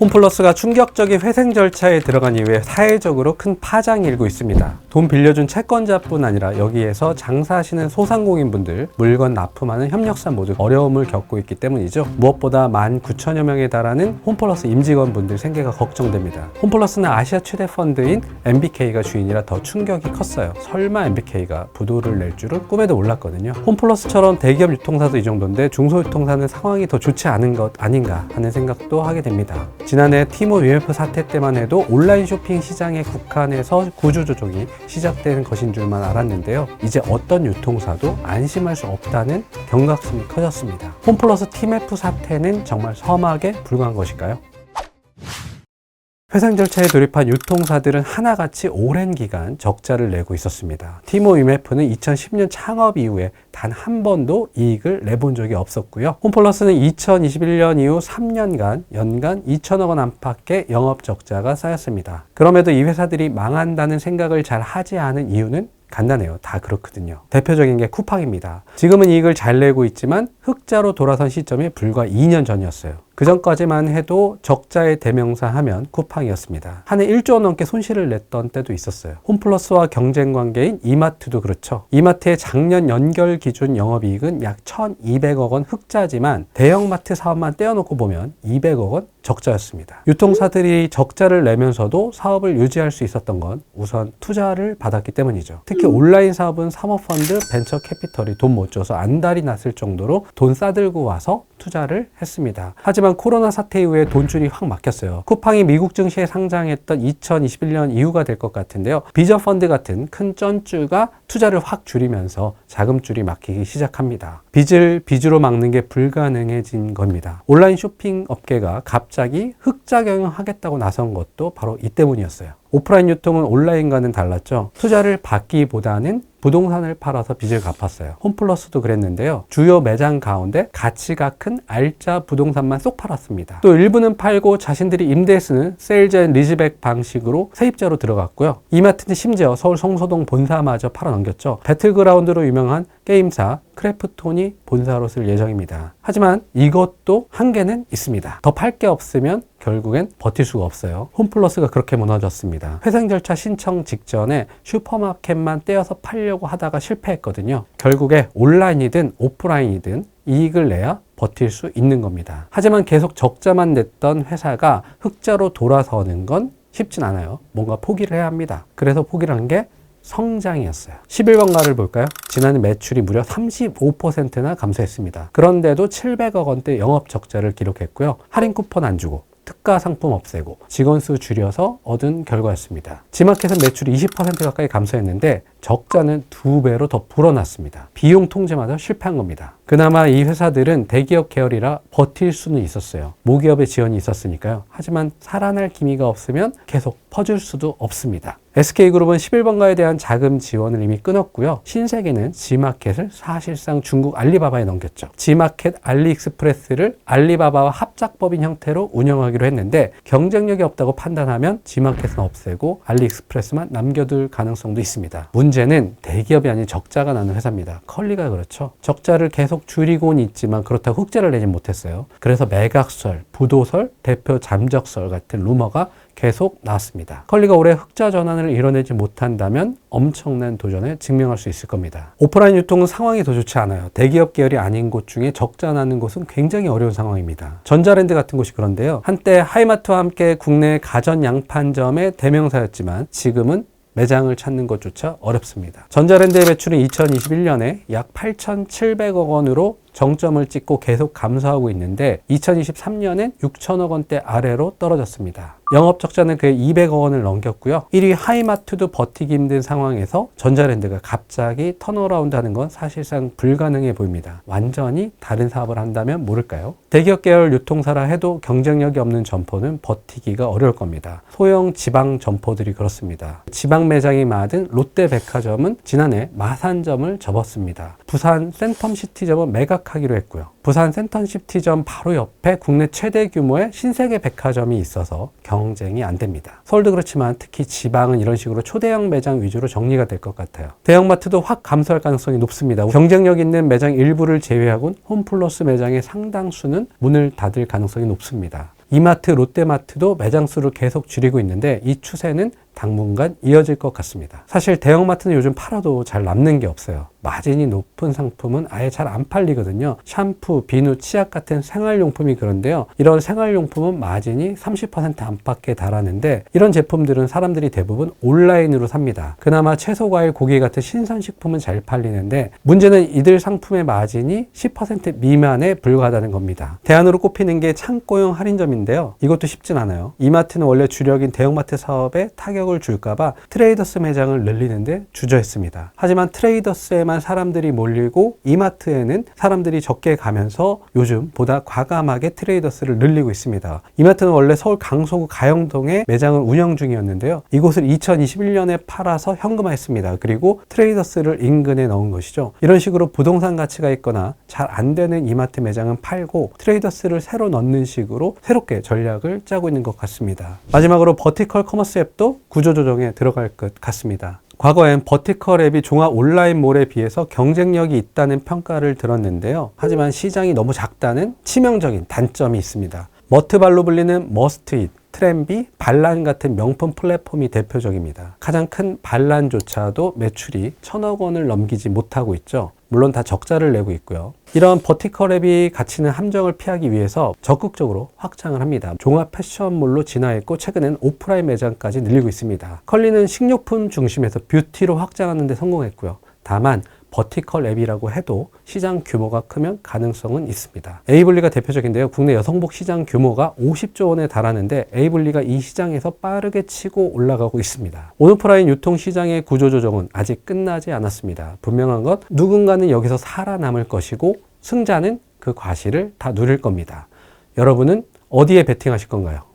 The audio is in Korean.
홈플러스가 충격적인 회생 절차에 들어간 이후에 사회적으로 큰 파장이 일고 있습니다. 돈 빌려준 채권자뿐 아니라 여기에서 장사하시는 소상공인분들, 물건 납품하는 협력사 모두 어려움을 겪고 있기 때문이죠. 무엇보다 19,000여 명에 달하는 홈플러스 임직원분들 생계가 걱정됩니다. 홈플러스는 아시아 최대 펀드인 MBK가 주인이라 더 충격이 컸어요. 설마 MBK가 부도를 낼 줄은 꿈에도 몰랐거든요. 홈플러스처럼 대기업 유통사도 이 정도인데 중소유통사는 상황이 더 좋지 않은 것 아닌가 하는 생각도 하게 됩니다. 지난해 티모 UF 사태 때만 해도 온라인 쇼핑 시장의 국한에서 구조조정이 시작되는 것인 줄만 알았는데요. 이제 어떤 유통사도 안심할 수 없다는 경각심이 커졌습니다. 홈플러스 팀F 사태는 정말 험하게 불과한 것일까요? 회상 절차에 돌입한 유통사들은 하나같이 오랜 기간 적자를 내고 있었습니다. 티모 유메프는 2010년 창업 이후에 단 한 번도 이익을 내본 적이 없었고요. 홈플러스는 2021년 이후 3년간 연간 2천억 원 안팎의 영업 적자가 쌓였습니다. 그럼에도 이 회사들이 망한다는 생각을 잘 하지 않은 이유는 간단해요. 다 그렇거든요. 대표적인 게 쿠팡입니다. 지금은 이익을 잘 내고 있지만 흑자로 돌아선 시점이 불과 2년 전이었어요. 그 전까지만 해도 적자의 대명사 하면 쿠팡이었습니다. 한 해 1조 원 넘게 손실을 냈던 때도 있었어요. 홈플러스와 경쟁 관계인 이마트도 그렇죠. 이마트의 작년 연결 기준 영업이익은 약 1,200억 원 흑자지만 대형마트 사업만 떼어놓고 보면 200억 원 적자였습니다. 유통사들이 적자를 내면서도 사업을 유지할 수 있었던 건 우선 투자를 받았기 때문이죠. 특히 온라인 사업은 사모펀드, 벤처 캐피털이 돈 못 줘서 안달이 났을 정도로 돈 싸들고 와서 투자를 했습니다. 하지만 코로나 사태 이후에 돈줄이 확 막혔어요. 쿠팡이 미국 증시에 상장했던 2021년 이후가 될 것 같은데요. 비저 펀드 같은 큰 쩐주가 투자를 확 줄이면서 자금줄이 막히기 시작합니다. 빚을 빚으로 막는 게 불가능해진 겁니다. 온라인 쇼핑 업계가 갑자기 흑자 경영하겠다고 나선 것도 바로 이 때문이었어요. 오프라인 유통은 온라인과는 달랐죠. 투자를 받기보다는 부동산을 팔아서 빚을 갚았어요. 홈플러스도 그랬는데요. 주요 매장 가운데 가치가 큰 알짜 부동산만 쏙 팔았습니다. 또 일부는 팔고 자신들이 임대에 쓰는 세일즈 앤 리즈백 방식으로 세입자로 들어갔고요. 이마트는 심지어 서울 성소동 본사마저 팔아넘겼죠. 배틀그라운드로 유명한 게임사 크래프톤이 본사로 쓸 예정입니다. 하지만 이것도 한계는 있습니다. 더 팔 게 없으면 결국엔 버틸 수가 없어요. 홈플러스가 그렇게 무너졌습니다. 회생 절차 신청 직전에 슈퍼마켓만 떼어서 팔려고 하다가 실패했거든요. 결국에 온라인이든 오프라인이든 이익을 내야 버틸 수 있는 겁니다. 하지만 계속 적자만 냈던 회사가 흑자로 돌아서는 건 쉽진 않아요. 뭔가 포기를 해야 합니다. 그래서 포기를 한 게 성장이었어요. 11번가를 볼까요? 지난해 매출이 무려 35%나 감소했습니다. 그런데도 700억 원대 영업 적자를 기록했고요. 할인 쿠폰 안 주고 특가 상품 없애고 직원 수 줄여서 얻은 결과였습니다. 지마켓은 매출이 20% 가까이 감소했는데 적자는 두 배로 더 불어났습니다. 비용 통제마저 실패한 겁니다. 그나마 이 회사들은 대기업 계열이라 버틸 수는 있었어요. 모기업의 지원이 있었으니까요. 하지만 살아날 기미가 없으면 계속 퍼줄 수도 없습니다. SK그룹은 11번가에 대한 자금 지원을 이미 끊었고요. 신세계는 지마켓을 사실상 중국 알리바바에 넘겼죠. 지마켓 알리익스프레스를 알리바바와 합작법인 형태로 운영하기로 했는데 경쟁력이 없다고 판단하면 지마켓은 없애고 알리익스프레스만 남겨둘 가능성도 있습니다. 문제는 대기업이 아닌 적자가 나는 회사입니다. 컬리가 그렇죠. 적자를 계속 줄이고는 있지만 그렇다고 흑자를 내진 못했어요. 그래서 매각설, 부도설, 대표 잠적설 같은 루머가 계속 나왔습니다. 컬리가 올해 흑자 전환을 이뤄내지 못한다면 엄청난 도전에 증명할 수 있을 겁니다. 오프라인 유통은 상황이 더 좋지 않아요. 대기업 계열이 아닌 곳 중에 적자 나는 곳은 굉장히 어려운 상황입니다. 전자랜드 같은 곳이 그런데요. 한때 하이마트와 함께 국내 가전 양판점의 대명사였지만 지금은 매장을 찾는 것조차 어렵습니다. 전자랜드의 매출은 2021년에 약 8,700억 원으로 정점을 찍고 계속 감소하고 있는데 2023년엔 6천억 원대 아래로 떨어졌습니다. 영업 적자는 그의 200억 원을 넘겼고요. 1위 하이마트도 버티기 힘든 상황에서 전자랜드가 갑자기 턴어라운드 하는 건 사실상 불가능해 보입니다. 완전히 다른 사업을 한다면 모를까요? 대기업 계열 유통사라 해도 경쟁력이 없는 점포는 버티기가 어려울 겁니다. 소형 지방 점포들이 그렇습니다. 지방 매장이 많은 롯데백화점은 지난해 마산점을 접었습니다. 부산 센텀시티점은 매각하기로 했고요. 부산 센텀시티점 바로 옆에 국내 최대 규모의 신세계 백화점이 있어서 경쟁이 안 됩니다. 서울도 그렇지만 특히 지방은 이런 식으로 초대형 매장 위주로 정리가 될 것 같아요. 대형마트도 확 감소할 가능성이 높습니다. 경쟁력 있는 매장 일부를 제외하곤 홈플러스 매장의 상당수는 문을 닫을 가능성이 높습니다. 이마트, 롯데마트도 매장 수를 계속 줄이고 있는데 이 추세는 당분간 이어질 것 같습니다. 사실 대형마트는 요즘 팔아도 잘 남는 게 없어요. 마진이 높은 상품은 아예 잘 안 팔리거든요. 샴푸, 비누, 치약 같은 생활용품이 그런데요. 이런 생활용품은 마진이 30% 안팎에 달하는데 이런 제품들은 사람들이 대부분 온라인으로 삽니다. 그나마 채소, 과일, 고기 같은 신선식품은 잘 팔리는데 문제는 이들 상품의 마진이 10% 미만에 불과하다는 겁니다. 대안으로 꼽히는 게 창고형 할인점인데요. 이것도 쉽진 않아요. 이마트는 원래 주력인 대형마트 사업에 타격을 줄까봐 트레이더스 매장을 늘리는데 주저했습니다. 하지만 트레이더스에만 사람들이 몰리고 이마트에는 사람들이 적게 가면서 요즘 보다 과감하게 트레이더스를 늘리고 있습니다. 이마트는 원래 서울 강서구 가영동에 매장을 운영 중이었는데요. 이곳을 2021년에 팔아서 현금화했습니다. 그리고 트레이더스를 인근에 넣은 것이죠. 이런 식으로 부동산 가치가 있거나 잘 안 되는 이마트 매장은 팔고 트레이더스를 새로 넣는 식으로 새롭게 전략을 짜고 있는 것 같습니다. 마지막으로 버티컬 커머스 앱도 구조조정에 들어갈 것 같습니다. 과거엔 버티컬 앱이 종합 온라인몰에 비해서 경쟁력이 있다는 평가를 들었는데요. 하지만 시장이 너무 작다는 치명적인 단점이 있습니다. 머트발로 불리는 머스트잇, 트렌비, 반란 같은 명품 플랫폼이 대표적입니다. 가장 큰 반란조차도 매출이 천억 원을 넘기지 못하고 있죠. 물론 다 적자를 내고 있고요. 이런 버티컬 앱이 갇히는 함정을 피하기 위해서 적극적으로 확장을 합니다. 종합 패션몰로 진화했고 최근엔 오프라인 매장까지 늘리고 있습니다. 컬리는 식료품 중심에서 뷰티로 확장하는 데 성공했고요. 다만 버티컬 앱이라고 해도 시장 규모가 크면 가능성은 있습니다. 에이블리가 대표적인데요. 국내 여성복 시장 규모가 50조 원에 달하는데 에이블리가 이 시장에서 빠르게 치고 올라가고 있습니다. 온오프라인 유통 시장의 구조조정은 아직 끝나지 않았습니다. 분명한 것 누군가는 여기서 살아남을 것이고 승자는 그 과실을 다 누릴 겁니다. 여러분은 어디에 베팅하실 건가요?